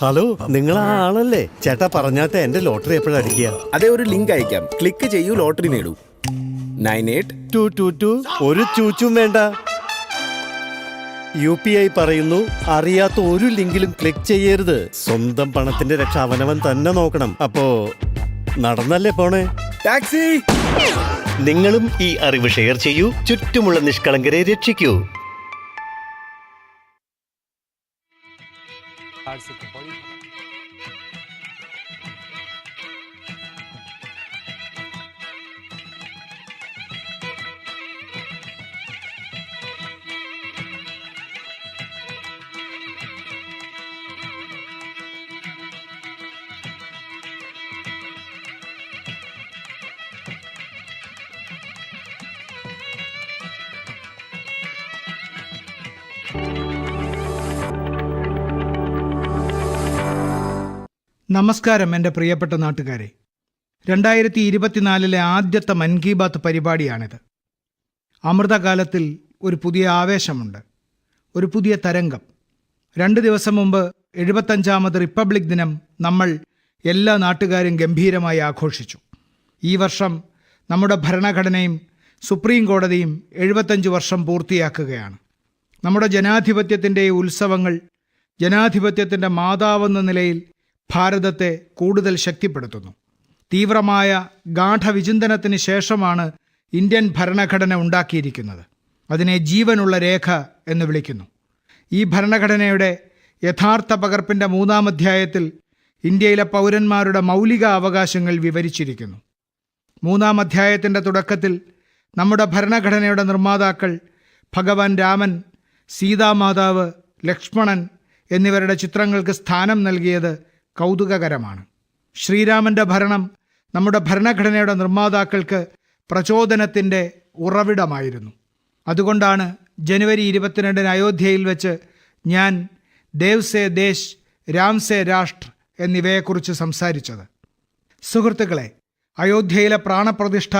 Hello നിങ്ങൾ ആ ആളല്ലേ? ചേട്ടാ പറഞ്ഞാത്ത എന്റെ ലോട്ടറി എപ്പോഴാ അടിക്കുക? അതേ ഒരു ലിങ്ക് അയക്കാം. ക്ലിക്ക് ചെയ്യൂ ലോട്ടറി നേടൂ. Nine eight. Two two two. ഒരു ചൂച്ചും വേണ്ട. യു പി ഐ പറയുന്നു അറിയാത്ത ഒരു ലിങ്കിലും ക്ലിക്ക് ചെയ്യരുത്. സ്വന്തം പണത്തിന്റെ രക്ഷ അവനവൻ തന്നെ നോക്കണം. അപ്പോ നടന്നല്ലേ പോണേ? ടാക്സി! നിങ്ങളും ഈ അറിവ് ഷെയർ ചെയ്യൂ ചുറ്റുമുള്ള നിഷ്കളങ്കരെ രക്ഷിക്കൂ. ಹಾಡಿಸುತ್ತೆ നമസ്കാരം എന്റെ പ്രിയപ്പെട്ട നാട്ടുകാരെ. രണ്ടായിരത്തി ഇരുപത്തിനാലിലെ ആദ്യത്തെ മൻ കി ബാത്ത് പരിപാടിയാണിത്. അമൃതകാലത്തിൽ ഒരു പുതിയ ആവേശമുണ്ട്. ഒരു പുതിയ തരംഗം. രണ്ട് ദിവസം മുമ്പ് എഴുപത്തഞ്ചാമത് റിപ്പബ്ലിക് ദിനം നമ്മൾ എല്ലാ നാട്ടുകാരും ഗംഭീരമായി ആഘോഷിച്ചു. ഈ വർഷം നമ്മുടെ ഭരണഘടനയും സുപ്രീം കോടതിയും എഴുപത്തഞ്ച് വർഷം പൂർത്തിയാക്കുകയാണ്. നമ്മുടെ ജനാധിപത്യത്തിന്റെ ഉത്സവങ്ങൾ ജനാധിപത്യത്തിന്റെ മാതാവെന്ന നിലയിൽ ഭാരതത്തെ കൂടുതൽ ശക്തിപ്പെടുത്തുന്നു. തീവ്രമായ ഗാഠവിചിന്തനത്തിന് ശേഷമാണ് ഇന്ത്യൻ ഭരണഘടന ഉണ്ടാക്കിയിരിക്കുന്നത്. അതിനെ ജീവനുള്ള രേഖ എന്ന് വിളിക്കുന്നു. ഈ ഭരണഘടനയുടെ യഥാർത്ഥ പകർപ്പിന്റെ മൂന്നാം അധ്യായത്തിൽ ഇന്ത്യയിലെ പൗരന്മാരുടെ മൗലിക അവകാശങ്ങൾ വിവരിച്ചിരിക്കുന്നു. മൂന്നാം അധ്യായത്തിന്റെ തുടക്കത്തിൽ നമ്മുടെ ഭരണഘടനയുടെ നിർമ്മാതാക്കൾ ഭഗവാൻ രാമൻ സീതാമാതാവ് ലക്ഷ്മണൻ എന്നിവരുടെ ചിത്രങ്ങൾക്ക് സ്ഥാനം നൽകിയത് കൗതുകകരമാണ്. ശ്രീരാമന്റെ ഭരണം നമ്മുടെ ഭരണഘടനയുടെ നിർമ്മാതാക്കൾക്ക് പ്രചോദനത്തിന്റെ ഉറവിടമായിരുന്നു. അതുകൊണ്ടാണ് ജനുവരി ഇരുപത്തിരണ്ടിന് അയോധ്യയിൽ വെച്ച് ഞാൻ ദേവ് സേ ദേശ് രാം സേ രാഷ്ട്ര എന്നിവയെക്കുറിച്ച് സംസാരിച്ചത്. സുഹൃത്തുക്കളെ അയോധ്യയിലെ പ്രാണപ്രതിഷ്ഠ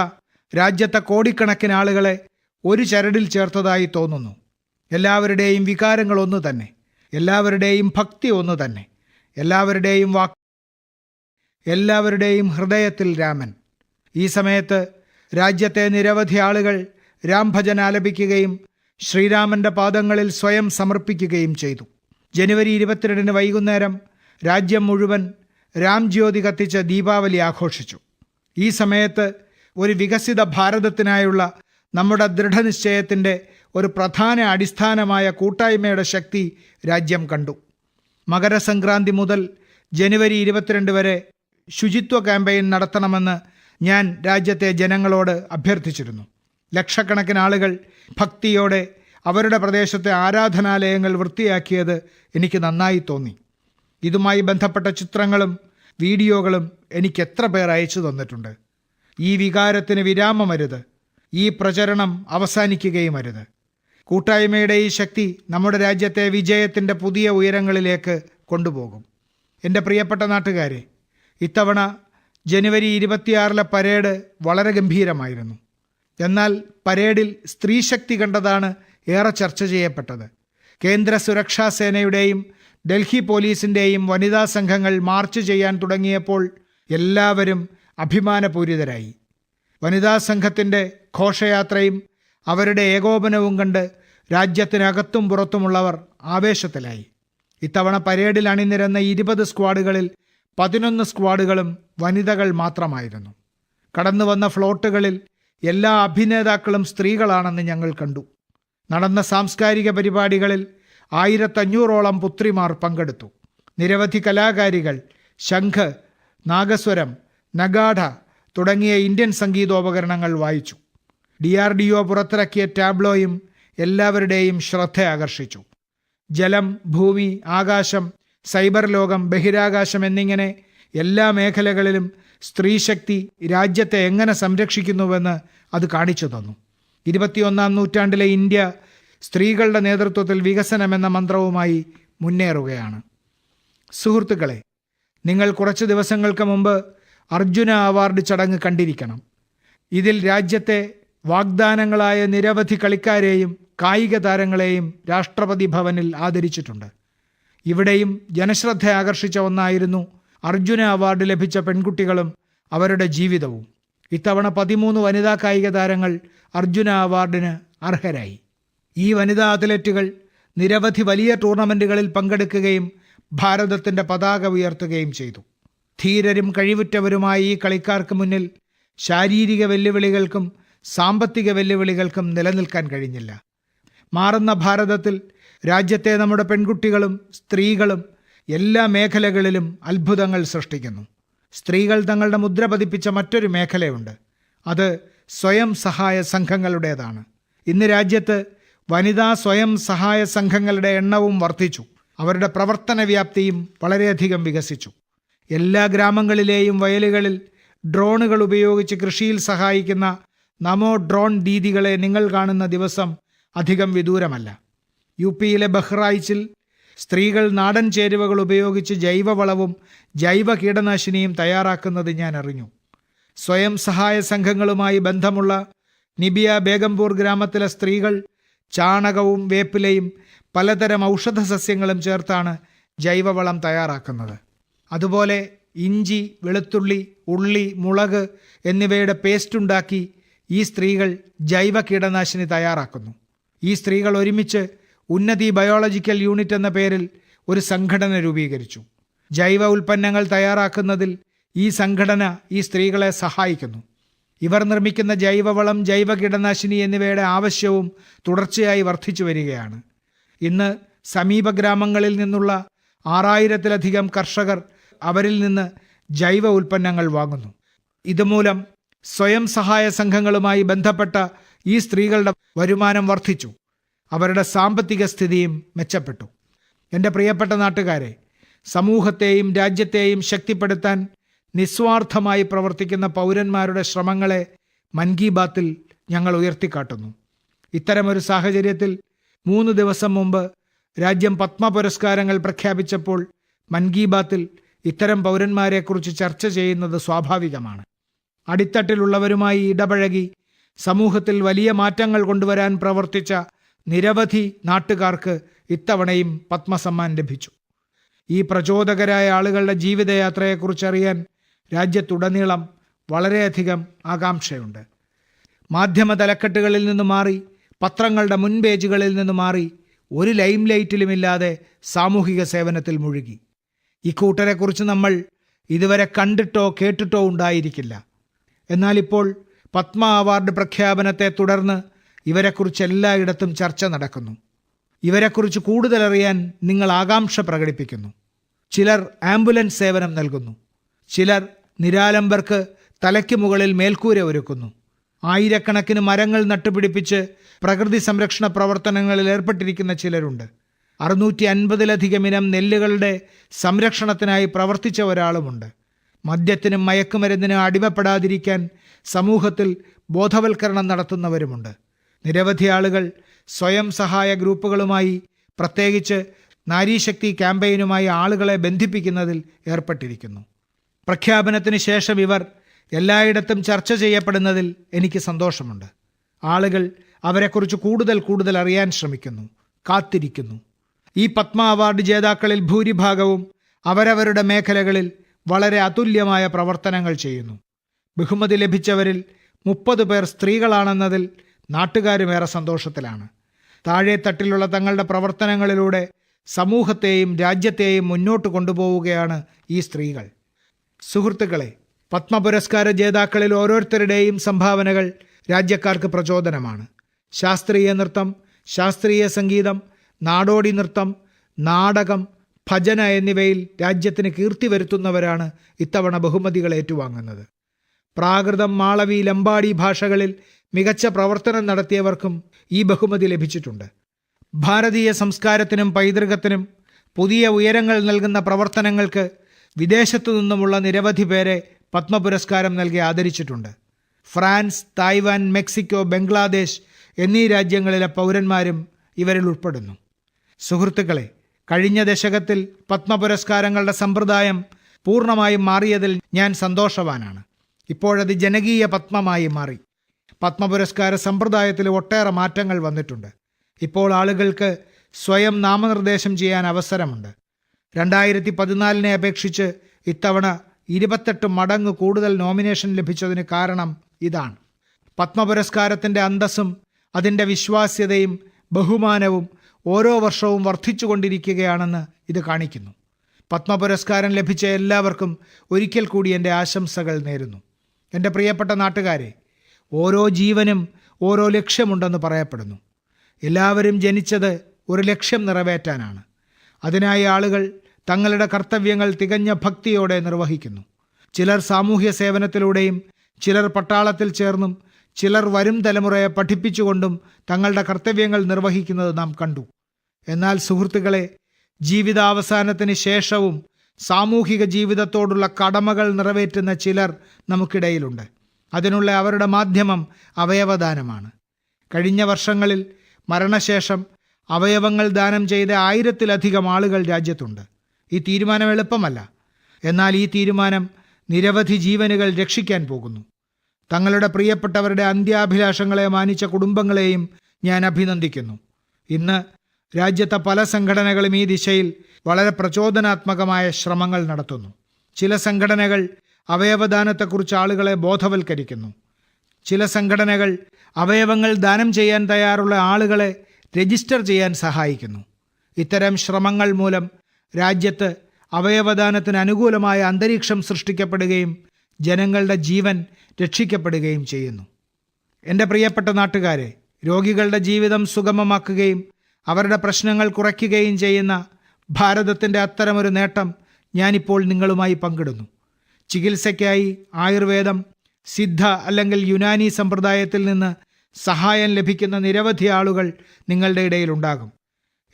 രാജ്യത്തെ കോടിക്കണക്കിന് ആളുകളെ ഒരു ചരടിൽ ചേർത്തതായി തോന്നുന്നു. എല്ലാവരുടെയും വികാരങ്ങൾ ഒന്ന് തന്നെ. എല്ലാവരുടെയും ഭക്തി ഒന്ന് തന്നെ. എല്ലാവരുടെയും വാക്ക് എല്ലാവരുടെയും ഹൃദയത്തിൽ രാമൻ. ഈ സമയത്ത് രാജ്യത്തെ നിരവധി ആളുകൾ രാംഭജൻ ആലപിക്കുകയും ശ്രീരാമന്റെ പാദങ്ങളിൽ സ്വയം സമർപ്പിക്കുകയും ചെയ്തു. ജനുവരി ഇരുപത്തിരണ്ടിന് വൈകുന്നേരം രാജ്യം മുഴുവൻ രാംജ്യോതി കത്തിച്ച് ദീപാവലി ആഘോഷിച്ചു. ഈ സമയത്ത് ഒരു വികസിത ഭാരതത്തിനായുള്ള നമ്മുടെ ദൃഢനിശ്ചയത്തിന്റെ ഒരു പ്രധാന അടിസ്ഥാനമായ കൂട്ടായ്മയുടെ ശക്തി രാജ്യം കണ്ടു. മകരസംക്രാന്തി മുതൽ ജനുവരി ഇരുപത്തിരണ്ട് വരെ ശുചിത്വ ക്യാമ്പയിൻ നടത്തണമെന്ന് ഞാൻ രാജ്യത്തെ ജനങ്ങളോട് അഭ്യർത്ഥിച്ചിരുന്നു. ലക്ഷക്കണക്കിന് ആളുകൾ ഭക്തിയോടെ അവരുടെ പ്രദേശത്തെ ആരാധനാലയങ്ങൾ വൃത്തിയാക്കിയത് എനിക്ക് നന്നായി തോന്നി. ഇതുമായി ബന്ധപ്പെട്ട ചിത്രങ്ങളും വീഡിയോകളും എനിക്ക് എത്ര പേർ അയച്ചു തന്നിട്ടുണ്ട്. ഈ വികാരത്തിന് വിരാമമരുത്. ഈ പ്രചരണം അവസാനിക്കുകയും അരുത് കൂട്ടായ്മയുടെ ഈ ശക്തി നമ്മുടെ രാജ്യത്തെ വിജയത്തിന്റെ പുതിയ ഉയരങ്ങളിലേക്ക് കൊണ്ടുപോകും. എന്റെ പ്രിയപ്പെട്ട നാട്ടുകാരെ ഇത്തവണ ജനുവരി ഇരുപത്തിയാറിലെ പരേഡ് വളരെ ഗംഭീരമായിരുന്നു. എന്നാൽ പരേഡിൽ സ്ത്രീ ശക്തി കണ്ടതാണ് ഏറെ ചർച്ച ചെയ്യപ്പെട്ടത്. കേന്ദ്ര സുരക്ഷാ സേനയുടെയും ഡൽഹി പോലീസിന്റെയും വനിതാ സംഘങ്ങൾ മാർച്ച് ചെയ്യാൻ തുടങ്ങിയപ്പോൾ എല്ലാവരും അഭിമാനപൂരിതരായി. വനിതാ സംഘത്തിന്റെ ഘോഷയാത്രയും അവരുടെ ഏകോപനവും കണ്ട് രാജ്യത്തിനകത്തും പുറത്തുമുള്ളവർ ആവേശത്തിലായി. ഇത്തവണ പരേഡിൽ അണിനിരന്ന ഇരുപത് സ്ക്വാഡുകളിൽ പതിനൊന്ന് സ്ക്വാഡുകളും വനിതകൾ മാത്രമായിരുന്നു. കടന്നു വന്ന ഫ്ലോട്ടുകളിൽ എല്ലാ അഭിനേതാക്കളും സ്ത്രീകളാണെന്ന് ഞങ്ങൾ കണ്ടു. നടന്ന സാംസ്കാരിക പരിപാടികളിൽ ആയിരത്തഞ്ഞൂറോളം പുത്രിമാർ പങ്കെടുത്തു. നിരവധി കലാകാരികൾ ശംഖ് നാഗസ്വരം നഗാഢ തുടങ്ങിയ ഇന്ത്യൻ സംഗീതോപകരണങ്ങൾ വായിച്ചു. ഡി ആർ ഡി ഒ പുറത്തിറക്കിയ ടാബ്ലോയും എല്ലാവരുടെയും ശ്രദ്ധ ആകർഷിച്ചു ജലം ഭൂമി ആകാശം സൈബർ ലോകം ബഹിരാകാശം എന്നിങ്ങനെ എല്ലാ മേഖലകളിലും സ്ത്രീശക്തി രാജ്യത്തെ എങ്ങനെ സംരക്ഷിക്കുന്നുവെന്ന് അത് കാണിച്ചു തന്നു. ഇരുപത്തിയൊന്നാം നൂറ്റാണ്ടിലെ ഇന്ത്യ സ്ത്രീകളുടെ നേതൃത്വത്തിൽ വികസനം എന്ന മന്ത്രവുമായി മുന്നേറുകയാണ്. സുഹൃത്തുക്കളെ നിങ്ങൾ കുറച്ച് ദിവസങ്ങൾക്ക് മുമ്പ് അർജുന അവാർഡ് ചടങ്ങ് കണ്ടിരിക്കണം. ഇതിൽ രാജ്യത്തെ വാഗ്ദാനങ്ങളായ നിരവധി കളിക്കാരെയും കായിക താരങ്ങളെയും രാഷ്ട്രപതി ഭവനിൽ ആദരിച്ചിട്ടുണ്ട്. ഇവിടെയും ജനശ്രദ്ധ ആകർഷിച്ച ഒന്നായിരുന്നു അർജുന അവാർഡ് ലഭിച്ച പെൺകുട്ടികളും അവരുടെ ജീവിതവും. ഇത്തവണ പതിമൂന്ന് വനിതാ കായിക താരങ്ങൾ അർജുന അവാർഡിന് അർഹരായി. ഈ വനിതാ അത്ലറ്റുകൾ നിരവധി വലിയ ടൂർണമെന്റുകളിൽ പങ്കെടുക്കുകയും ഭാരതത്തിന്റെ പതാക ഉയർത്തുകയും ചെയ്തു. ധീരരും കഴിവുറ്റവരുമായ ഈ കളിക്കാർക്ക് മുന്നിൽ ശാരീരിക വെല്ലുവിളികൾക്കും സാമ്പത്തിക വെല്ലുവിളികൾക്കും നിലനിൽക്കാൻ കഴിഞ്ഞില്ല. മാറുന്ന ഭാരതത്തിൽ രാജ്യത്തെ നമ്മുടെ പെൺകുട്ടികളും സ്ത്രീകളും എല്ലാ മേഖലകളിലും അത്ഭുതങ്ങൾ സൃഷ്ടിക്കുന്നു. സ്ത്രീകൾ തങ്ങളുടെ മുദ്ര പതിപ്പിച്ച മറ്റൊരു മേഖലയുണ്ട്. അത് സ്വയം സഹായ സംഘങ്ങളുടേതാണ്. ഇന്ന് രാജ്യത്ത് വനിതാ സ്വയം സഹായ സംഘങ്ങളുടെ എണ്ണവും വർദ്ധിച്ചു. അവരുടെ പ്രവർത്തന വ്യാപ്തിയും വളരെയധികം വികസിച്ചു. എല്ലാ ഗ്രാമങ്ങളിലെയും വയലുകളിൽ ഡ്രോണുകൾ ഉപയോഗിച്ച് കൃഷിയിൽ സഹായിക്കുന്ന നമോ ഡ്രോൺ ദീദികളെ നിങ്ങൾ കാണുന്ന ദിവസം അധികം വിദൂരമല്ല. യു പിയിലെ ബഹ്റായിച്ചിൽ സ്ത്രീകൾ നാടൻ ചേരുവകൾ ഉപയോഗിച്ച് ജൈവവളവും ജൈവ കീടനാശിനിയും തയ്യാറാക്കുന്നത് ഞാൻ അറിഞ്ഞു. സ്വയം സഹായ സംഘങ്ങളുമായി ബന്ധമുള്ള നിബിയ ബേഗംപൂർ ഗ്രാമത്തിലെ സ്ത്രീകൾ ചാണകവും വേപ്പിലയും പലതരം ഔഷധ സസ്യങ്ങളും ചേർത്താണ് ജൈവവളം തയ്യാറാക്കുന്നത്. അതുപോലെ ഇഞ്ചി വെളുത്തുള്ളി ഉള്ളി മുളക് എന്നിവയുടെ പേസ്റ്റ് ഉണ്ടാക്കി ഈ സ്ത്രീകൾ ജൈവ കീടനാശിനി തയ്യാറാക്കുന്നു. ഈ സ്ത്രീകൾ ഒരുമിച്ച് ഉന്നതി ബയോളജിക്കൽ യൂണിറ്റ് എന്ന പേരിൽ ഒരു സംഘടന രൂപീകരിച്ചു. ജൈവ ഉൽപ്പന്നങ്ങൾ തയ്യാറാക്കുന്നതിൽ ഈ സംഘടന ഈ സ്ത്രീകളെ സഹായിക്കുന്നു. ഇവർ നിർമ്മിക്കുന്ന ജൈവവളം ജൈവ കീടനാശിനി എന്നിവയുടെ ആവശ്യവും തുടർച്ചയായി വർദ്ധിച്ചു വരികയാണ്. ഇന്ന് സമീപ ഗ്രാമങ്ങളിൽ നിന്നുള്ള ആറായിരത്തിലധികം കർഷകർ അവരിൽ നിന്ന് ജൈവ ഉൽപ്പന്നങ്ങൾ വാങ്ങുന്നു. ഇതുമൂലം സ്വയം സഹായ സംഘങ്ങളുമായി ബന്ധപ്പെട്ട ഈ സ്ത്രീകളുടെ വരുമാനം വർദ്ധിച്ചു. അവരുടെ സാമ്പത്തിക സ്ഥിതിയും മെച്ചപ്പെട്ടു. എന്റെ പ്രിയപ്പെട്ട നാട്ടുകാരെ സമൂഹത്തെയും രാജ്യത്തെയും ശക്തിപ്പെടുത്താൻ നിസ്വാർത്ഥമായി പ്രവർത്തിക്കുന്ന പൗരന്മാരുടെ ശ്രമങ്ങളെ മൻ കി ബാത്തിൽ ഞങ്ങൾ ഉയർത്തിക്കാട്ടുന്നു. ഇത്തരമൊരു സാഹചര്യത്തിൽ മൂന്ന് ദിവസം മുമ്പ് രാജ്യം പത്മ പുരസ്കാരങ്ങൾ പ്രഖ്യാപിച്ചപ്പോൾ മൻ കി ബാത്തിൽ ഇത്തരം പൗരന്മാരെക്കുറിച്ച് ചർച്ച ചെയ്യുന്നത് സ്വാഭാവികമാണ്. അടിത്തട്ടിലുള്ളവരുമായി ഇടപഴകി സമൂഹത്തിൽ വലിയ മാറ്റങ്ങൾ കൊണ്ടുവരാൻ പ്രവർത്തിച്ച നിരവധി നാട്ടുകാർക്ക് ഇത്തവണയും പത്മസമ്മാൻ ലഭിച്ചു. ഈ പ്രചോദകരായ ആളുകളുടെ ജീവിതയാത്രയെക്കുറിച്ച് അറിയാൻ രാജ്യത്തുടനീളം വളരെയധികം ആകാംക്ഷയുണ്ട്. മാധ്യമ തലക്കെട്ടുകളിൽ നിന്ന് മാറി പത്രങ്ങളുടെ മുൻപേജുകളിൽ നിന്ന് മാറി ഒരു ലൈം ലൈറ്റിലുമില്ലാതെ സാമൂഹിക സേവനത്തിൽ മുഴുകി. ഇക്കൂട്ടരെക്കുറിച്ച് നമ്മൾ ഇതുവരെ കണ്ടിട്ടോ കേട്ടിട്ടോ ഉണ്ടായിരിക്കില്ല. എന്നാൽ ഇപ്പോൾ പത്മ അവാർഡ് പ്രഖ്യാപനത്തെ തുടർന്ന് ഇവരെക്കുറിച്ച് എല്ലായിടത്തും ചർച്ച നടക്കുന്നു. ഇവരെക്കുറിച്ച് കൂടുതലറിയാൻ നിങ്ങൾ ആകാംക്ഷ പ്രകടിപ്പിക്കുന്നു. ചിലർ ആംബുലൻസ് സേവനം നൽകുന്നു. ചിലർ നിരാലംബർക്ക് തലയ്ക്ക് മുകളിൽ മേൽക്കൂര ഒരുക്കുന്നു. ആയിരക്കണക്കിന് മരങ്ങൾ നട്ടുപിടിപ്പിച്ച് പ്രകൃതി സംരക്ഷണ പ്രവർത്തനങ്ങളിൽ ഏർപ്പെട്ടിരിക്കുന്ന ചിലരുണ്ട്. അറുന്നൂറ്റി അൻപതിലധികം ഇനം നെല്ലുകളുടെ സംരക്ഷണത്തിനായി പ്രവർത്തിച്ച ഒരാളുമുണ്ട്. മദ്യത്തിനും മയക്കുമരുന്നിനും അടിമപ്പെടാതിരിക്കാൻ സമൂഹത്തിൽ ബോധവൽക്കരണം നടത്തുന്നവരുമുണ്ട്. നിരവധി ആളുകൾ സ്വയം സഹായ ഗ്രൂപ്പുകളുമായി പ്രത്യേകിച്ച് നാരീശക്തി ക്യാമ്പയിനുമായി ആളുകളെ ബന്ധിപ്പിക്കുന്നതിൽ ഏർപ്പെട്ടിരിക്കുന്നു. പ്രഖ്യാപനത്തിന് ശേഷം ഇവർ എല്ലായിടത്തും ചർച്ച ചെയ്യപ്പെടുന്നതിൽ എനിക്ക് സന്തോഷമുണ്ട്. ആളുകൾ അവരെക്കുറിച്ച് കൂടുതൽ കൂടുതൽ അറിയാൻ ശ്രമിക്കുന്നു കാത്തിരിക്കുന്നു. ഈ പത്മ അവാർഡ് ജേതാക്കളിൽ ഭൂരിഭാഗവും അവരവരുടെ മേഖലകളിൽ വളരെ അതുല്യമായ പ്രവർത്തനങ്ങൾ ചെയ്യുന്നു. ബഹുമതി ലഭിച്ചവരിൽ മുപ്പത് പേർ സ്ത്രീകളാണെന്നതിൽ നാട്ടുകാരും ഏറെ സന്തോഷത്തിലാണ്. താഴെത്തട്ടിലുള്ള തങ്ങളുടെ പ്രവർത്തനങ്ങളിലൂടെ സമൂഹത്തെയും രാജ്യത്തെയും മുന്നോട്ട് കൊണ്ടുപോവുകയാണ് ഈ സ്ത്രീകൾ. സുഹൃത്തുക്കളെ പത്മ പുരസ്കാര ജേതാക്കളിൽ ഓരോരുത്തരുടെയും സംഭാവനകൾ രാജ്യക്കാർക്ക് പ്രചോദനമാണ്. ശാസ്ത്രീയ നൃത്തം ശാസ്ത്രീയ സംഗീതം നാടോടി നൃത്തം നാടകം ഭജന എന്നിവയിൽ രാജ്യത്തിന് കീർത്തി വരുത്തുന്നവരാണ് ഇത്തവണ ബഹുമതികൾ ഏറ്റുവാങ്ങുന്നത്. പ്രാകൃതം മാളവി ലംബാടി ഭാഷകളിൽ മികച്ച പ്രവർത്തനം നടത്തിയവർക്കും ഈ ബഹുമതി ലഭിച്ചിട്ടുണ്ട്. ഭാരതീയ സംസ്കാരത്തിനും പൈതൃകത്തിനും പുതിയ ഉയരങ്ങൾ നൽകുന്ന പ്രവർത്തനങ്ങൾക്ക് വിദേശത്തു നിന്നുമുള്ള നിരവധി പേരെ പത്മപുരസ്കാരം നൽകി ആദരിച്ചിട്ടുണ്ട്. ഫ്രാൻസ് തായ്വാൻ മെക്സിക്കോ ബംഗ്ലാദേശ് എന്നീ രാജ്യങ്ങളിലെ പൗരന്മാരും ഇവരിൽ ഉൾപ്പെടുന്നു. സുഹൃത്തുക്കളെ കഴിഞ്ഞ ദശകത്തിൽ പത്മ പുരസ്കാരങ്ങളുടെ സമ്പ്രദായം പൂർണമായും മാറിയതിൽ ഞാൻ സന്തോഷവാനാണ്. ഇപ്പോഴത് ജനകീയ പത്മമായി മാറി. പത്മ പുരസ്കാര സമ്പ്രദായത്തിൽ ഒട്ടേറെ മാറ്റങ്ങൾ വന്നിട്ടുണ്ട്. ഇപ്പോൾ ആളുകൾക്ക് സ്വയം നാമനിർദ്ദേശം ചെയ്യാൻ അവസരമുണ്ട്. രണ്ടായിരത്തി പതിനാലിനെ അപേക്ഷിച്ച് ഇത്തവണ ഇരുപത്തെട്ട് മടങ്ങ് കൂടുതൽ നോമിനേഷൻ ലഭിച്ചതിന് കാരണം ഇതാണ്. പത്മ പത്മപുരസ്കാരത്തിന്റെ അന്തസ്സും അതിന്റെ വിശ്വാസ്യതയും ബഹുമാനവും ഓരോ വർഷവും വർദ്ധിച്ചുകൊണ്ടിരിക്കുകയാണെന്ന് ഇത് കാണിക്കുന്നു. പത്മപുരസ്കാരം ലഭിച്ച എല്ലാവർക്കും ഒരിക്കൽ കൂടി എന്റെ ആശംസകൾ നേരുന്നു. എന്റെ പ്രിയപ്പെട്ട നാട്ടുകാരെ ഓരോ ജീവനും ഓരോ ലക്ഷ്യമുണ്ടെന്ന് പറയപ്പെടുന്നു. എല്ലാവരും ജനിച്ചത് ഒരു ലക്ഷ്യം നിറവേറ്റാനാണ്. അതിനായി ആളുകൾ തങ്ങളുടെ കർത്തവ്യങ്ങൾ തികഞ്ഞ ഭക്തിയോടെ നിർവഹിക്കുന്നു. ചിലർ സാമൂഹ്യ സേവനത്തിലൂടെയും ചിലർ പട്ടാളത്തിൽ ചേർന്നും ചിലർ വരും തലമുറയെ പഠിപ്പിച്ചുകൊണ്ടും തങ്ങളുടെ കർത്തവ്യങ്ങൾ നിർവഹിക്കുന്നത് നാം കണ്ടു. എന്നാൽ സുഹൃത്തുക്കളെ ജീവിതാവസാനത്തിന് ശേഷവും സാമൂഹിക ജീവിതത്തോടുള്ള കടമകൾ നിറവേറ്റുന്ന ചിലർ നമുക്കിടയിലുണ്ട്. അതിനുള്ള അവരുടെ മാധ്യമം അവയവദാനമാണ്. കഴിഞ്ഞ വർഷങ്ങളിൽ മരണശേഷം അവയവങ്ങൾ ദാനം ചെയ്ത ആയിരത്തിലധികം ആളുകൾ രാജ്യത്തുണ്ട്. ഈ തീരുമാനം എളുപ്പമല്ല. എന്നാൽ ഈ തീരുമാനം നിരവധി ജീവനുകൾ രക്ഷിക്കാൻ പോകുന്നു. തങ്ങളുടെ പ്രിയപ്പെട്ടവരുടെ അന്ത്യാഭിലാഷങ്ങളെ മാനിച്ച കുടുംബങ്ങളെയും ഞാൻ അഭിനന്ദിക്കുന്നു. ഇന്ന് രാജ്യത്തെ പല സംഘടനകളും ഈ ദിശയിൽ വളരെ പ്രചോദനാത്മകമായ ശ്രമങ്ങൾ നടത്തുന്നു. ചില സംഘടനകൾ അവയവദാനത്തെക്കുറിച്ച് ആളുകളെ ബോധവൽക്കരിക്കുന്നു. ചില സംഘടനകൾ അവയവങ്ങൾ ദാനം ചെയ്യാൻ തയ്യാറുള്ള ആളുകളെ രജിസ്റ്റർ ചെയ്യാൻ സഹായിക്കുന്നു. ഇത്തരം ശ്രമങ്ങൾ മൂലം രാജ്യത്ത് അവയവദാനത്തിന് അനുകൂലമായ അന്തരീക്ഷം സൃഷ്ടിക്കപ്പെടുകയും ജനങ്ങളുടെ ജീവൻ രക്ഷിക്കപ്പെടുകയും ചെയ്യുന്നു. എന്റെ പ്രിയപ്പെട്ട നാട്ടുകാരെ രോഗികളുടെ ജീവിതം സുഗമമാക്കുകയും അവരുടെ പ്രശ്നങ്ങൾ കുറയ്ക്കുകയും ചെയ്യുന്ന ഭാരതത്തിന്റെ അത്തരമൊരു നേട്ടം ഞാനിപ്പോൾ നിങ്ങളുമായി പങ്കിടുന്നു. ചികിത്സയ്ക്കായി ആയുർവേദം സിദ്ധ അല്ലെങ്കിൽ യുനാനി സമ്പ്രദായത്തിൽ നിന്ന് സഹായം ലഭിക്കുന്ന നിരവധി ആളുകൾ നിങ്ങളുടെ ഇടയിലുണ്ടാകും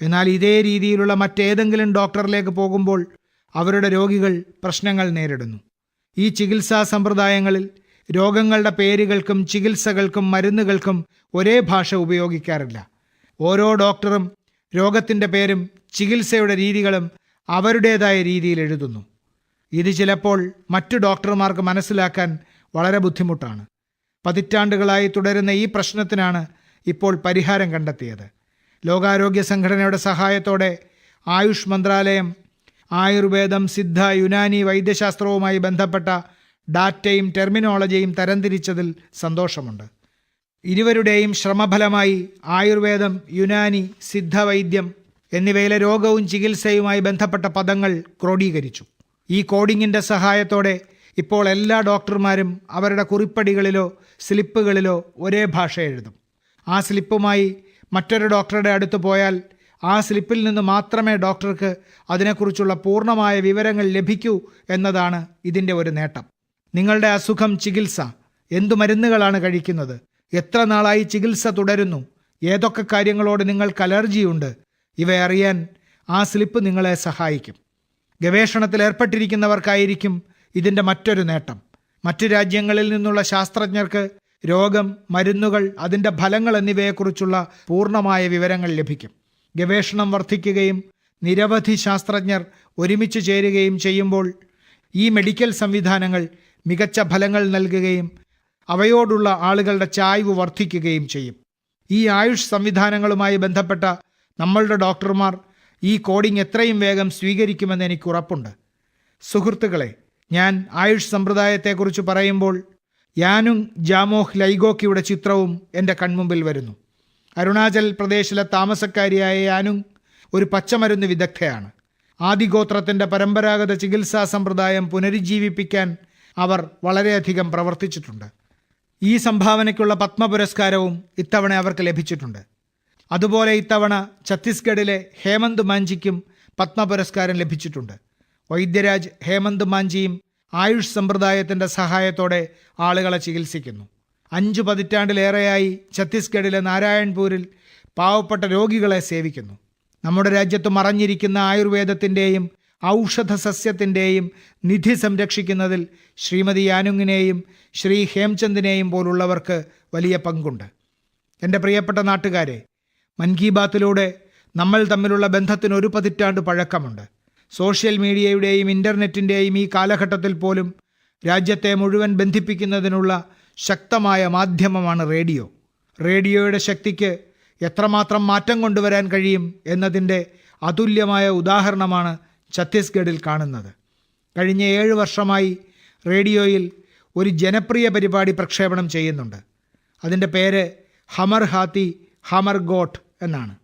എന്നാൽ ഇതേ രീതിയിലുള്ള മറ്റേതെങ്കിലും ഡോക്ടറിലേക്ക് പോകുമ്പോൾ അവരുടെ രോഗികൾ പ്രശ്നങ്ങൾ നേരിടുന്നു. ഈ ചികിത്സാ സമ്പ്രദായങ്ങളിൽ രോഗങ്ങളുടെ പേരുകൾക്കും ചികിത്സകൾക്കും മരുന്നുകൾക്കും ഒരേ ഭാഷ ഉപയോഗിക്കാറില്ല. ഓരോ ഡോക്ടറും രോഗത്തിന്റെ പേരും ചികിത്സയുടെ രീതികളും അവരുടേതായ രീതിയിൽ എഴുതുന്നു. ഇത് ചിലപ്പോൾ മറ്റു ഡോക്ടർമാർക്ക് മനസ്സിലാക്കാൻ വളരെ ബുദ്ധിമുട്ടാണ്. പതിറ്റാണ്ടുകളായി തുടരുന്ന ഈ പ്രശ്നത്തിനാണ് ഇപ്പോൾ പരിഹാരം കണ്ടെത്തിയത്. ലോകാരോഗ്യ സംഘടനയുടെ സഹായത്തോടെ ആയുഷ് മന്ത്രാലയം ആയുർവേദം സിദ്ധ യുനാനി വൈദ്യശാസ്ത്രവുമായി ബന്ധപ്പെട്ട ഡാറ്റയും ടെർമിനോളജിയും തരംതിരിച്ചതിൽ സന്തോഷമുണ്ട്. ഇരുവരുടെയും ശ്രമഫലമായി ആയുർവേദം യുനാനി സിദ്ധവൈദ്യം എന്നിവയിലെ രോഗവും ചികിത്സയുമായി ബന്ധപ്പെട്ട പദങ്ങൾ ക്രോഡീകരിച്ചു. ഈ കോഡിങ്ങിന്റെ സഹായത്തോടെ ഇപ്പോൾ എല്ലാ ഡോക്ടർമാരും അവരുടെ കുറിപ്പടികളിലോ സ്ലിപ്പുകളിലോ ഒരേ ഭാഷ എഴുതും. ആ സ്ലിപ്പുമായി മറ്റൊരു ഡോക്ടറുടെ അടുത്ത് പോയാൽ ആ സ്ലിപ്പിൽ നിന്ന് മാത്രമേ ഡോക്ടർക്ക് അതിനെക്കുറിച്ചുള്ള പൂർണമായ വിവരങ്ങൾ ലഭിക്കൂ എന്നതാണ് ഇതിന്റെ ഒരു നേട്ടം. നിങ്ങളുടെ അസുഖം ചികിത്സ. എന്തു മരുന്നുകളാണ് കഴിക്കുന്നത്? എത്ര നാളായി ചികിത്സ തുടരുന്നു? ഏതൊക്കെ കാര്യങ്ങളോട് നിങ്ങൾക്ക് അലർജിയുണ്ട്? ഇവ അറിയാൻ ആ സ്ലിപ്പ് നിങ്ങളെ സഹായിക്കും. ഗവേഷണത്തിൽ ഏർപ്പെട്ടിരിക്കുന്നവർക്കായിരിക്കും ഇതിന്റെ മറ്റൊരു നേട്ടം. മറ്റു രാജ്യങ്ങളിൽ നിന്നുള്ള ശാസ്ത്രജ്ഞർക്ക് രോഗം മരുന്നുകൾ അതിന്റെ ഫലങ്ങൾ എന്നിവയെക്കുറിച്ചുള്ള പൂർണമായ വിവരങ്ങൾ ലഭിക്കും. ഗവേഷണം വർദ്ധിക്കുകയും നിരവധി ശാസ്ത്രജ്ഞർ ഒരുമിച്ച് ചേരുകയും ചെയ്യുമ്പോൾ ഈ മെഡിക്കൽ സംവിധാനങ്ങൾ മികച്ച ഫലങ്ങൾ നൽകുകയും അവയോടുള്ള ആളുകളുടെ ചായ്വ് വർദ്ധിക്കുകയും ചെയ്യും. ഈ ആയുഷ് സംവിധാനങ്ങളുമായി ബന്ധപ്പെട്ട നമ്മളുടെ ഡോക്ടർമാർ ഈ കോഡിംഗ് എത്രയും വേഗം സ്വീകരിക്കുമെന്ന് എനിക്ക് ഉറപ്പുണ്ട്. സുഹൃത്തുക്കളെ ഞാൻ ആയുഷ് സമ്പ്രദായത്തെക്കുറിച്ച് പറയുമ്പോൾ യാനുങ് ജാമോഹ് ലൈഗോക്കിയുടെ ചിത്രവും എന്റെ കൺമുമ്പിൽ വരുന്നു. അരുണാചൽ പ്രദേശിലെ താമസക്കാരിയായ യാനുങ് ഒരു പച്ചമരുന്ന് വിദഗ്ധയാണ്. ആദിഗോത്രത്തിന്റെ പരമ്പരാഗത ചികിത്സാ സമ്പ്രദായം പുനരുജ്ജീവിപ്പിക്കാൻ അവർ വളരെയധികം പ്രവർത്തിച്ചിട്ടുണ്ട്. ഈ സംഭാവനയ്ക്കുള്ള പത്മ പുരസ്കാരവും ഇത്തവണ അവർക്ക് ലഭിച്ചിട്ടുണ്ട്. അതുപോലെ ഇത്തവണ ഛത്തീസ്ഗഡിലെ ഹേമന്ത് മാഞ്ചിക്കും പത്മ പുരസ്കാരം ലഭിച്ചിട്ടുണ്ട്. വൈദ്യരാജ് ഹേമന്ത് മാഞ്ചിയും ആയുഷ് സമ്പ്രദായത്തിന്റെ സഹായത്തോടെ ആളുകളെ ചികിത്സിക്കുന്നു. അഞ്ചു പതിറ്റാണ്ടിലേറെയായി ഛത്തീസ്ഗഡിലെ നാരായൺപൂരിൽ പാവപ്പെട്ട രോഗികളെ സേവിക്കുന്നു. നമ്മുടെ രാജ്യത്ത് മറഞ്ഞിരിക്കുന്ന ആയുർവേദത്തിന്റെയും ഔഷധ സസ്യത്തിന്റെയും നിധി സംരക്ഷിക്കുന്നതിൽ ശ്രീമതി യാനുങ്ങിനെയും ശ്രീ ഹേംചന്ദിനെയും പോലുള്ളവർക്ക് വലിയ പങ്കുണ്ട്. എന്റെ പ്രിയപ്പെട്ട നാട്ടുകാരെ മൻ കി ബാത്തിലൂടെ നമ്മൾ തമ്മിലുള്ള ബന്ധത്തിന് ഒരു പതിറ്റാണ്ട് പഴക്കമുണ്ട്. സോഷ്യൽ മീഡിയയുടെയും ഇന്റർനെറ്റിന്റെയും ഈ കാലഘട്ടത്തിൽ പോലും രാജ്യത്തെ മുഴുവൻ ബന്ധിപ്പിക്കുന്നതിനുള്ള ശക്തമായ മാധ്യമമാണ് റേഡിയോ. റേഡിയോയുടെ ശക്തിക്ക് എത്രമാത്രം മാറ്റം കൊണ്ടുവരാൻ കഴിയും എന്നതിന്റെ അതുല്യമായ ഉദാഹരണമാണ് ഛത്തീസ്ഗഡിൽ കാണുന്നത്. കഴിഞ്ഞ ഏഴ് വർഷമായി റേഡിയോയിൽ ഒരു ജനപ്രിയ പരിപാടി പ്രക്ഷേപണം ചെയ്യുന്നുണ്ട്. അതിന്റെ പേര് ഹമർ ഹാത്തി ഹമർ ഗോട്ട് എന്നാണ്.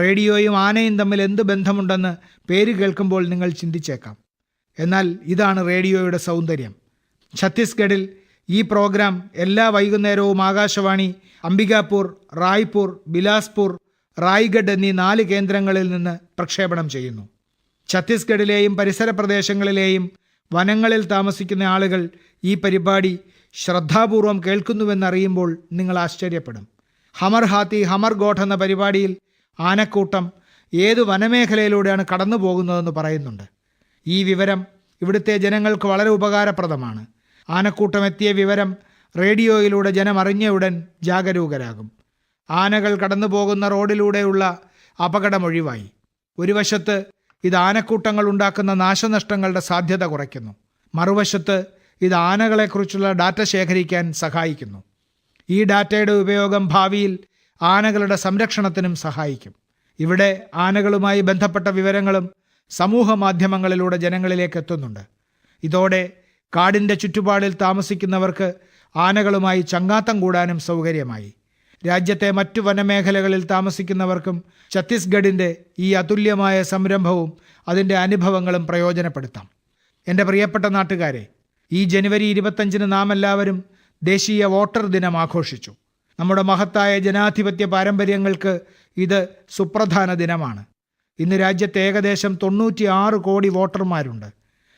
റേഡിയോയും ആനയും തമ്മിൽ എന്ത് ബന്ധമുണ്ടെന്ന് പേര് കേൾക്കുമ്പോൾ നിങ്ങൾ ചിന്തിച്ചേക്കാം. എന്നാൽ ഇതാണ് റേഡിയോയുടെ സൗന്ദര്യം. ഛത്തീസ്ഗഡിൽ ഈ പ്രോഗ്രാം എല്ലാ വൈകുന്നേരവും ആകാശവാണി അംബികാപൂർ റായ്പൂർ ബിലാസ്പൂർ റായ്ഗഡ് എന്നീ നാല് കേന്ദ്രങ്ങളിൽ നിന്ന് പ്രക്ഷേപണം ചെയ്യുന്നു. ഛത്തീസ്ഗഡിലെയും പരിസര പ്രദേശങ്ങളിലെയും വനങ്ങളിൽ താമസിക്കുന്ന ആളുകൾ ഈ പരിപാടി ശ്രദ്ധാപൂർവം കേൾക്കുന്നുവെന്നറിയുമ്പോൾ നിങ്ങൾ ആശ്ചര്യപ്പെടും. ഹമർ ഹാത്തി ഹമർ ഗോട്ട് എന്ന പരിപാടിയിൽ ആനക്കൂട്ടം ഏത് വനമേഖലയിലൂടെയാണ് കടന്നു പോകുന്നതെന്ന് പറയുന്നുണ്ട്. ഈ വിവരം ഇവിടുത്തെ ജനങ്ങൾക്ക് വളരെ ഉപകാരപ്രദമാണ്. ആനക്കൂട്ടം എത്തിയ വിവരം റേഡിയോയിലൂടെ ജനം ഉടൻ ജാഗരൂകരാകും. ആനകൾ കടന്നു പോകുന്ന റോഡിലൂടെയുള്ള അപകടമൊഴിവായി ഒരു വശത്ത് ഇത് ആനക്കൂട്ടങ്ങൾ ഉണ്ടാക്കുന്ന നാശനഷ്ടങ്ങളുടെ സാധ്യത കുറയ്ക്കുന്നു. മറുവശത്ത് ഇത് ആനകളെക്കുറിച്ചുള്ള ഡാറ്റ ശേഖരിക്കാൻ സഹായിക്കുന്നു. ഈ ഡാറ്റയുടെ ഉപയോഗം ഭാവിയിൽ ആനകളുടെ സംരക്ഷണത്തിനും സഹായിക്കും. ഇവിടെ ആനകളുമായി ബന്ധപ്പെട്ട വിവരങ്ങളും സമൂഹ മാധ്യമങ്ങളിലൂടെ ജനങ്ങളിലേക്ക് എത്തുന്നുണ്ട്. ഇതോടെ കാടിന്റെ ചുറ്റുപാടിൽ താമസിക്കുന്നവർക്ക് ആനകളുമായി ചങ്ങാത്തം കൂടാനും സൗകര്യമായി. രാജ്യത്തെ മറ്റു വനമേഖലകളിൽ താമസിക്കുന്നവർക്കും ഛത്തീസ്ഗഡിന്റെ ഈ അതുല്യമായ സംരംഭവും അതിന്റെ അനുഭവങ്ങളും പ്രയോജനപ്പെടുത്താം. എന്റെ പ്രിയപ്പെട്ട നാട്ടുകാരെ ഈ ജനുവരി ഇരുപത്തഞ്ചിന് നാം എല്ലാവരും ദേശീയ വോട്ടർ ദിനം ആഘോഷിച്ചു. നമ്മുടെ മഹത്തായ ജനാധിപത്യ പാരമ്പര്യങ്ങൾക്ക് ഇത് സുപ്രധാന ദിനമാണ്. ഇന്ന് രാജ്യത്ത് ഏകദേശം തൊണ്ണൂറ്റിയാറ് കോടി വോട്ടർമാരുണ്ട്.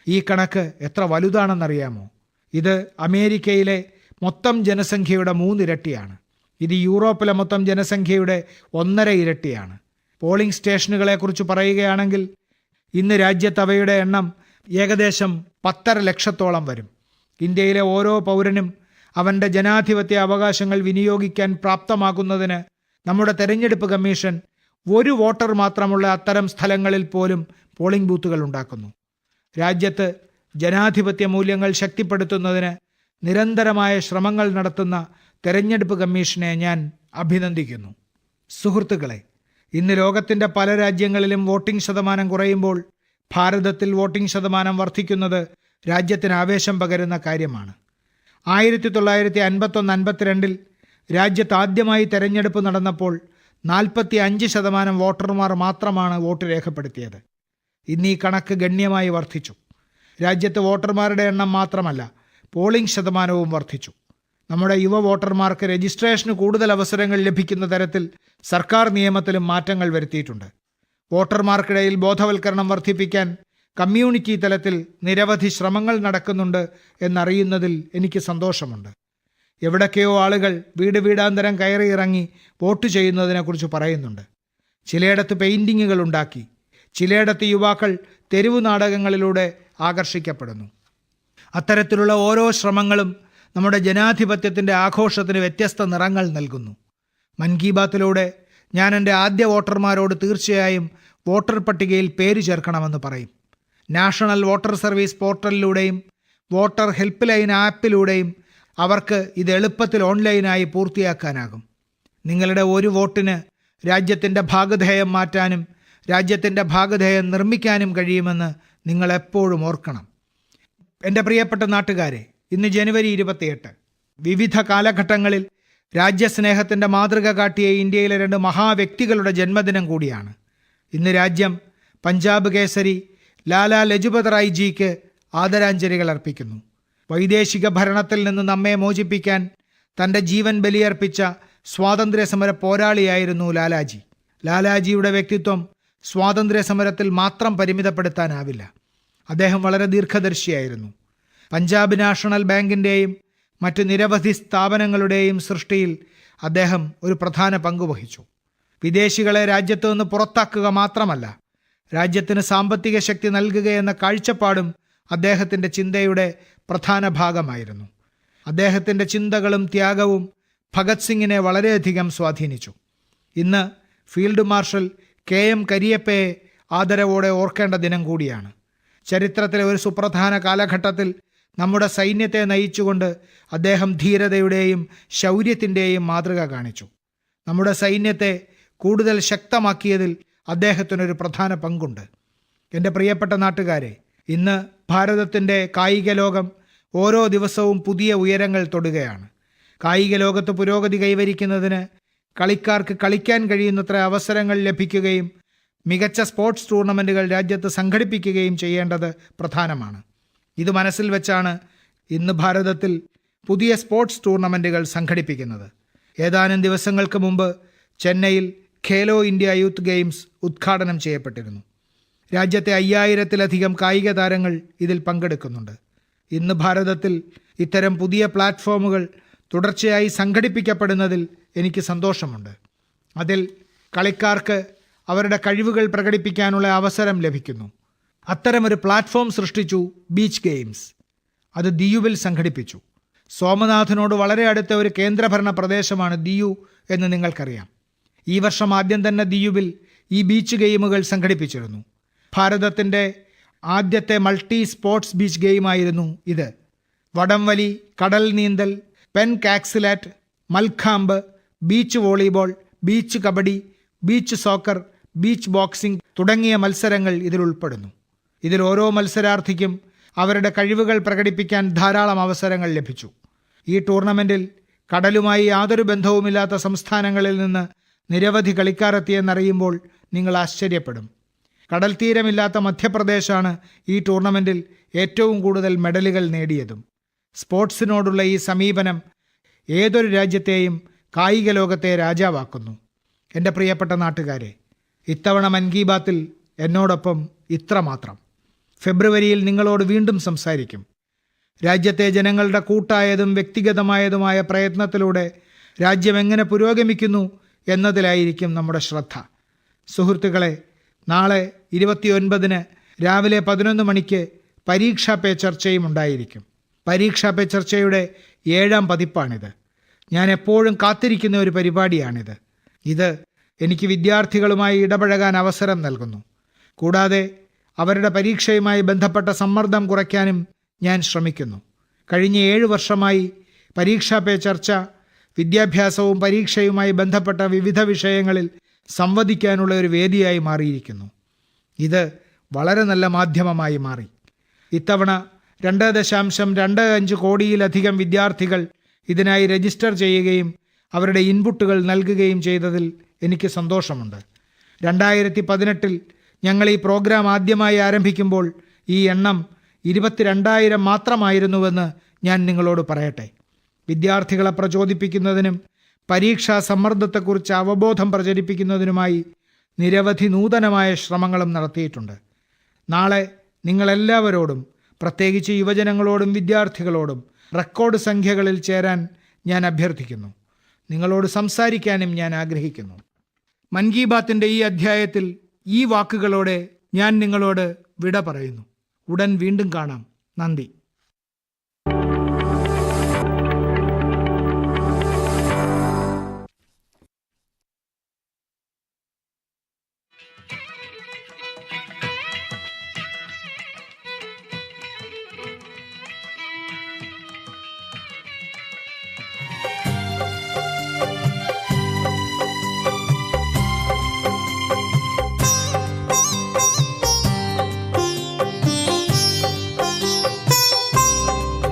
ഈ കണക്ക് എത്ര വലുതാണെന്നറിയാമോ? ഇത് അമേരിക്കയിലെ മൊത്തം ജനസംഖ്യയുടെ മൂന്നിരട്ടിയാണ്. ഇത് യൂറോപ്പിലെ മൊത്തം ജനസംഖ്യയുടെ ഒന്നര ഇരട്ടിയാണ്. പോളിംഗ് സ്റ്റേഷനുകളെക്കുറിച്ച് പറയുകയാണെങ്കിൽ ഇന്ന് രാജ്യത്ത് അവയുടെ എണ്ണം ഏകദേശം പത്തര ലക്ഷത്തോളം വരും. ഇന്ത്യയിലെ ഓരോ പൗരനും അവന്റെ ജനാധിപത്യ അവകാശങ്ങൾ വിനിയോഗിക്കാൻ പ്രാപ്തമാക്കുന്നതിന് നമ്മുടെ തെരഞ്ഞെടുപ്പ് കമ്മീഷൻ ഒരു വോട്ടർ മാത്രമുള്ള അത്തരം സ്ഥലങ്ങളിൽ പോലും പോളിംഗ് ബൂത്തുകൾ ഉണ്ടാക്കുന്നു. രാജ്യത്ത് ജനാധിപത്യ മൂല്യങ്ങൾ ശക്തിപ്പെടുത്തുന്നതിന് നിരന്തരമായ ശ്രമങ്ങൾ നടത്തുന്ന തെരഞ്ഞെടുപ്പ് കമ്മീഷനെ ഞാൻ അഭിനന്ദിക്കുന്നു. സുഹൃത്തുക്കളെ ഇന്ന് ലോകത്തിന്റെ പല രാജ്യങ്ങളിലും വോട്ടിംഗ് ശതമാനം കുറയുമ്പോൾ ഭാരതത്തിൽ വോട്ടിംഗ് ശതമാനം വർദ്ധിക്കുന്നത് രാജ്യത്തിന് ആവേശം പകരുന്ന കാര്യമാണ്. ആയിരത്തി തൊള്ളായിരത്തി അൻപത്തൊന്ന് അൻപത്തിരണ്ടിൽ രാജ്യത്ത് ആദ്യമായി തെരഞ്ഞെടുപ്പ് നടന്നപ്പോൾ നാൽപ്പത്തി അഞ്ച് ശതമാനം വോട്ടർമാർ മാത്രമാണ് വോട്ട് രേഖപ്പെടുത്തിയത്. ഇന്ന് ഈ കണക്ക് ഗണ്യമായി വർദ്ധിച്ചു. രാജ്യത്ത് വോട്ടർമാരുടെ എണ്ണം മാത്രമല്ല പോളിംഗ് ശതമാനവും വർദ്ധിച്ചു. നമ്മുടെ യുവ വോട്ടർമാർക്ക് രജിസ്ട്രേഷന് കൂടുതൽ അവസരങ്ങൾ ലഭിക്കുന്ന തരത്തിൽ സർക്കാർ നിയമത്തിലും മാറ്റങ്ങൾ വരുത്തിയിട്ടുണ്ട്. വോട്ടർമാർക്കിടയിൽ ബോധവൽക്കരണം വർദ്ധിപ്പിക്കാൻ കമ്മ്യൂണിറ്റി തലത്തിൽ നിരവധി ശ്രമങ്ങൾ നടക്കുന്നുണ്ട് എന്നറിയുന്നതിൽ എനിക്ക് സന്തോഷമുണ്ട്. എവിടൊക്കെയോ ആളുകൾ വീട് വീടാന്തരം കയറി ഇറങ്ങി വോട്ട് ചെയ്യുന്നതിനെക്കുറിച്ച് പറയുന്നുണ്ട്. ചിലയിടത്ത് പെയിന്റിങ്ങുകൾ ഉണ്ടാക്കി ചിലയിടത്ത് യുവാക്കൾ തെരുവു നാടകങ്ങളിലൂടെ ആകർഷിക്കപ്പെടുന്നു. അത്തരത്തിലുള്ള ഓരോ ശ്രമങ്ങളും നമ്മുടെ ജനാധിപത്യത്തിന്റെ ആഘോഷത്തിന് വ്യത്യസ്ത നിറങ്ങൾ നൽകുന്നു. മൻ കി ബാത്തിലൂടെ ഞാൻ എന്റെ ആദ്യ വോട്ടർമാരോട് തീർച്ചയായും വോട്ടർ പട്ടികയിൽ പേര് ചേർക്കണമെന്ന് പറയും. നാഷണൽ വോട്ടർ സർവീസ് പോർട്ടലിലൂടെയും വോട്ടർ ഹെൽപ്പ് ലൈൻ ആപ്പിലൂടെയും അവർക്ക് ഇത് എളുപ്പത്തിൽ ഓൺലൈനായി പൂർത്തിയാക്കാനാകും. നിങ്ങളുടെ ഒരു വോട്ടിന് രാജ്യത്തിന്റെ ഭാഗധേയം മാറ്റാനും രാജ്യത്തിന്റെ ഭാഗധേയം നിർമ്മിക്കാനും കഴിയുമെന്ന് നിങ്ങൾ എപ്പോഴും ഓർക്കണം. എന്റെ പ്രിയപ്പെട്ട നാട്ടുകാരെ ഇന്ന് ജനുവരി ഇരുപത്തിയെട്ട്. വിവിധ കാലഘട്ടങ്ങളിൽ രാജ്യസ്നേഹത്തിന്റെ മാതൃക കാട്ടിയ ഇന്ത്യയിലെ രണ്ട് മഹാവ്യക്തികളുടെ ജന്മദിനം കൂടിയാണ്. ഇന്ന് രാജ്യം പഞ്ചാബ് കേസരി ലാലാ ലജുപത് റായ് ജിക്ക് ആദരാഞ്ജലികൾ അർപ്പിക്കുന്നു. വൈദേശിക ഭരണത്തിൽ നിന്ന് നമ്മെ മോചിപ്പിക്കാൻ തന്റെ ജീവൻ ബലിയർപ്പിച്ച സ്വാതന്ത്ര്യ സമര പോരാളിയായിരുന്നു ലാലാജി. ലാലാജിയുടെ വ്യക്തിത്വം സ്വാതന്ത്ര്യസമരത്തിൽ മാത്രം പരിമിതപ്പെടുത്താനാവില്ല. അദ്ദേഹം വളരെ ദീർഘദർശിയായിരുന്നു. പഞ്ചാബ് നാഷണൽ ബാങ്കിന്റെയും മറ്റ് നിരവധി സ്ഥാപനങ്ങളുടെയും സൃഷ്ടിയിൽ അദ്ദേഹം ഒരു പ്രധാന പങ്ക് വഹിച്ചു. വിദേശികളെ രാജ്യത്തു നിന്ന് പുറത്താക്കുക മാത്രമല്ല രാജ്യത്തിന് സാമ്പത്തിക ശക്തി നൽകുക എന്ന കാഴ്ചപ്പാടും അദ്ദേഹത്തിന്റെ ചിന്തയുടെ പ്രധാന ഭാഗമായിരുന്നു. അദ്ദേഹത്തിന്റെ ചിന്തകളും ത്യാഗവും ഭഗത് സിംഗിനെ വളരെയധികം സ്വാധീനിച്ചു. ഇന്ന് ഫീൽഡ് മാർഷൽ കെ എം കരിയപ്പയെ ആദരവോടെ ഓർക്കേണ്ട ദിനം കൂടിയാണ്. ചരിത്രത്തിലെ ഒരു സുപ്രധാന കാലഘട്ടത്തിൽ നമ്മുടെ സൈന്യത്തെ നയിച്ചുകൊണ്ട് അദ്ദേഹം ധീരതയുടെയും ശൗര്യത്തിന്റെയും മാതൃക കാണിച്ചു. നമ്മുടെ സൈന്യത്തെ കൂടുതൽ ശക്തമാക്കിയതിൽ അദ്ദേഹത്തിനൊരു പ്രധാന പങ്കുണ്ട്. എന്റെ പ്രിയപ്പെട്ട നാട്ടുകാരെ ഇന്ന് ഭാരതത്തിന്റെ കായിക ലോകം ഓരോ ദിവസവും പുതിയ ഉയരങ്ങൾ തൊടുകയാണ്. കായിക ലോകത്ത് പുരോഗതി കൈവരിക്കുന്നതിന് കളിക്കാർക്ക് കളിക്കാൻ കഴിയുന്നത്ര അവസരങ്ങൾ ലഭിക്കുകയും മികച്ച സ്പോർട്സ് ടൂർണമെന്റുകൾ രാജ്യത്ത് സംഘടിപ്പിക്കുകയും ചെയ്യേണ്ടത് പ്രധാനമാണ്. ഇത് മനസ്സിൽ വെച്ചാണ് ഇന്ന് ഭാരതത്തിൽ പുതിയ സ്പോർട്സ് ടൂർണമെന്റുകൾ സംഘടിപ്പിക്കുന്നത്. ഏതാനും ദിവസങ്ങൾക്ക് മുമ്പ് ചെന്നൈയിൽ ഖേലോ ഇന്ത്യ യൂത്ത് ഗെയിംസ് ഉദ്ഘാടനം ചെയ്യപ്പെട്ടിരുന്നു. രാജ്യത്തെ അയ്യായിരത്തിലധികം കായിക താരങ്ങൾ ഇതിൽ പങ്കെടുക്കുന്നുണ്ട്. ഇന്ന് ഭാരതത്തിൽ ഇത്തരം പുതിയ പ്ലാറ്റ്ഫോമുകൾ തുടർച്ചയായി സംഘടിപ്പിക്കപ്പെടുന്നതിൽ എനിക്ക് സന്തോഷമുണ്ട്. അതിൽ കളിക്കാർക്ക് അവരുടെ കഴിവുകൾ പ്രകടിപ്പിക്കാനുള്ള അവസരം ലഭിക്കുന്നു. അത്തരമൊരു പ്ലാറ്റ്ഫോം സൃഷ്ടിച്ചു ബീച്ച് ഗെയിംസ്. അത് ദിയുവിൽ സംഘടിപ്പിച്ചു. സോമനാഥനോട് വളരെ അടുത്ത ഒരു കേന്ദ്രഭരണ പ്രദേശമാണ് ദിയു എന്ന് നിങ്ങൾക്കറിയാം. ഈ വർഷം ആദ്യം തന്നെ ദിയുവിൽ ഈ ബീച്ച് ഗെയിമുകൾ സംഘടിപ്പിച്ചിരുന്നു. ഭാരതത്തിന്റെ ആദ്യത്തെ മൾട്ടി സ്പോർട്സ് ബീച്ച് ഗെയിമായിരുന്നു ഇത്. വടംവലി കടൽ നീന്തൽ pencak silat mallakhamb beach volleyball beach kabaddi beach soccer beach boxing തുടങ്ങിയ മത്സരങ്ങൾ ഇതിൽ ഉൾപ്പെടുന്നു. ഇതിൽ ഓരോ മത്സരാർത്ഥിക്കും അവരുടെ കഴിവുകൾ പ്രകടിപ്പിക്കാൻ ധാരാളം അവസരങ്ങൾ ലഭിച്ചു. ഈ ടൂർണമെന്റിൽ കടലുമായി യാതൊരു ബന്ധവുമില്ലാത്ത സംസ്ഥാനങ്ങളിൽ നിന്ന് നിരവധി കളിക്കാരെത്തിയെന്നറിയുമ്പോൾ നിങ്ങൾ ആശ്ചര്യപ്പെടും. കടൽ തീരമില്ലാത്ത മധ്യപ്രദേശാണ് ഈ ടൂർണമെന്റിൽ ഏറ്റവും കൂടുതൽ മെഡലുകൾ നേടിയതും. സ്പോർട്സിനോടുള്ള ഈ സമീപനം ഏതൊരു രാജ്യത്തെയും കായിക ലോകത്തെ രാജാവാക്കുന്നു. എന്റെ പ്രിയപ്പെട്ട നാട്ടുകാരെ ഇത്തവണ മൻ കി ബാത്തിൽ എന്നോടൊപ്പം ഇത്ര മാത്രം ഫെബ്രുവരിയിൽ നിങ്ങളോട് വീണ്ടും സംസാരിക്കും. രാജ്യത്തെ ജനങ്ങളുടെ കൂട്ടായതും വ്യക്തിഗതമായതുമായ പ്രയത്നത്തിലൂടെ രാജ്യം എങ്ങനെ പുരോഗമിക്കുന്നു എന്നതിലായിരിക്കും നമ്മുടെ ശ്രദ്ധ. സുഹൃത്തുക്കളെ നാളെ ഇരുപത്തിയൊൻപതിന് രാവിലെ പതിനൊന്ന് മണിക്ക് പരീക്ഷാ പേ ചർച്ചയും ഉണ്ടായിരിക്കും. പരീക്ഷാ പേ ചർച്ചയുടെ ഏഴാം പതിപ്പാണിത്. ഞാൻ എപ്പോഴും കാത്തിരിക്കുന്ന ഒരു പരിപാടിയാണിത്. ഇത് എനിക്ക് വിദ്യാർത്ഥികളുമായി ഇടപഴകാൻ അവസരം നൽകുന്നു. കൂടാതെ അവരുടെ പരീക്ഷയുമായി ബന്ധപ്പെട്ട സമ്മർദ്ദം കുറയ്ക്കാനും ഞാൻ ശ്രമിക്കുന്നു. കഴിഞ്ഞ ഏഴ് വർഷമായി പരീക്ഷാ പേ ചർച്ച വിദ്യാഭ്യാസവും പരീക്ഷയുമായി ബന്ധപ്പെട്ട വിവിധ വിഷയങ്ങളിൽ സംവദിക്കാനുള്ള ഒരു വേദിയായി മാറിയിരിക്കുന്നു. ഇത് വളരെ നല്ല മാധ്യമമായി മാറി. ഇത്തവണ രണ്ട് ദശാംശം രണ്ട് അഞ്ച് കോടിയിലധികം വിദ്യാർത്ഥികൾ ഇതിനായി രജിസ്റ്റർ ചെയ്യുകയും അവരുടെ ഇൻപുട്ടുകൾ നൽകുകയും ചെയ്തതിൽ എനിക്ക് സന്തോഷമുണ്ട്. രണ്ടായിരത്തി പതിനെട്ടിൽ ഞങ്ങൾ ഈ പ്രോഗ്രാം ആദ്യമായി ആരംഭിക്കുമ്പോൾ ഈ എണ്ണം ഇരുപത്തിരണ്ടായിരം മാത്രമായിരുന്നുവെന്ന് ഞാൻ നിങ്ങളോട് പറയട്ടെ. വിദ്യാർത്ഥികളെ പ്രചോദിപ്പിക്കുന്നതിനും പരീക്ഷാ സമ്മർദ്ദത്തെക്കുറിച്ച് അവബോധം പ്രചരിപ്പിക്കുന്നതിനുമായി നിരവധി നൂതനമായ ശ്രമങ്ങളും നടത്തിയിട്ടുണ്ട്. നാളെ നിങ്ങളെല്ലാവരോടും പ്രത്യേകിച്ച് യുവജനങ്ങളോടും വിദ്യാർത്ഥികളോടും റെക്കോർഡ് സംഖ്യകളിൽ ചേരാൻ ഞാൻ അഭ്യർത്ഥിക്കുന്നു. നിങ്ങളോട് സംസാരിക്കാനും ഞാൻ ആഗ്രഹിക്കുന്നു. മൻ കി ബാത്തിന്റെ ഈ അധ്യായത്തിൽ ഈ വാക്കുകളോടെ ഞാൻ നിങ്ങളോട് വിട പറയുന്നു. ഉടൻ വീണ്ടും കാണാം. നന്ദി.